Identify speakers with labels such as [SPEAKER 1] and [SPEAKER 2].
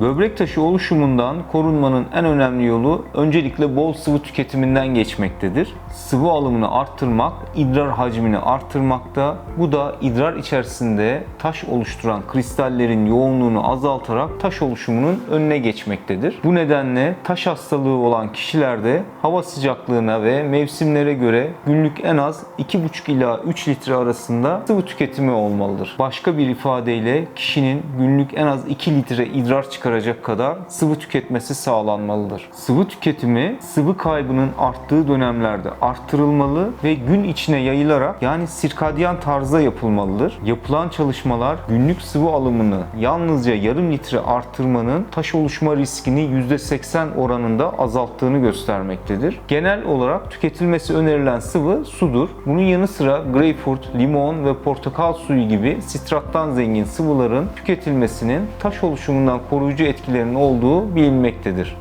[SPEAKER 1] Böbrek taşı oluşumundan korunmanın en önemli yolu öncelikle bol sıvı tüketiminden geçmektedir. Sıvı alımını arttırmak, idrar hacmini arttırmakta. Bu da idrar içerisinde taş oluşturan kristallerin yoğunluğunu azaltarak taş oluşumunun önüne geçmektedir. Bu nedenle taş hastalığı olan kişilerde hava sıcaklığına ve mevsimlere göre günlük en az 2,5 ila 3 litre arasında sıvı tüketimi olmalıdır. Başka bir ifadeyle kişinin günlük en az 2 litre idrar çıkaracak kadar sıvı tüketmesi sağlanmalıdır. Sıvı tüketimi sıvı kaybının arttığı dönemlerde arttırılmalı ve gün içine yayılarak yani sirkadyen tarzda yapılmalıdır. Yapılan çalışmalar günlük sıvı alımını yalnızca yarım litre arttırmanın taş oluşma riskini %80 oranında azalttığını göstermektedir. Genel olarak tüketilmesi önerilen sıvı sudur. Bunun yanı sıra greyfurt, limon ve portakal suyu gibi sitrattan zengin sıvıların tüketilmesinin taş oluşumundan koruyucu etkilerinin olduğu bilinmektedir.